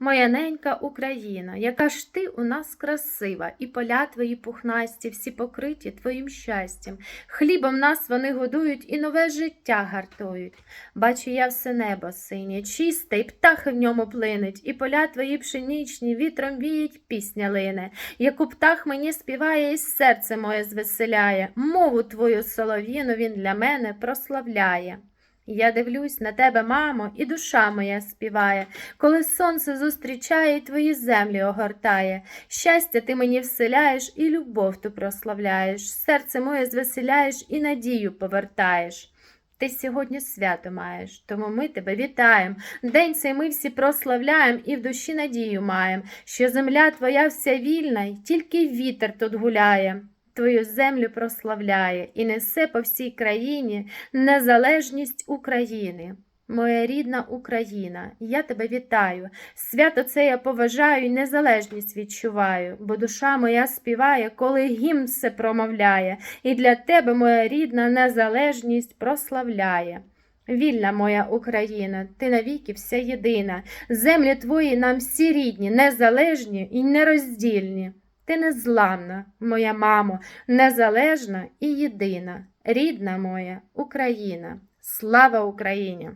Моя ненька Україна, яка ж ти у нас красива, і поля твої пухнасті, всі покриті твоїм щастям. Хлібом нас вони годують і нове життя гартують. Бачу я все небо синє, чисте, і птахи в ньому плинуть, і поля твої пшеничні вітром віють, пісня лине. Яку птах мені співає, і серце моє звеселяє, мову твою солов'їну він для мене прославляє. Я дивлюсь на тебе, мамо, і душа моя співає, коли сонце зустрічає і твої землі огортає. Щастя ти мені вселяєш і любов ту прославляєш, серце моє звеселяєш і надію повертаєш. Ти сьогодні свято маєш, тому ми тебе вітаєм. День цей ми всі прославляєм і в душі надію маєм, що земля твоя вся вільна, й тільки вітер тут гуляє. Твою землю прославляє і несе по всій країні незалежність України. Моя рідна Україна, я тебе вітаю. Свято це я поважаю і незалежність відчуваю, бо душа моя співає, коли гімн все промовляє, і для тебе, моя рідна, незалежність прославляє. Вільна моя Україна, ти навіки вся єдина, землі твої нам всі рідні, незалежні і нероздільні. Ти незламна, моя мамо, незалежна і єдина, рідна моя Україна. Слава Україні!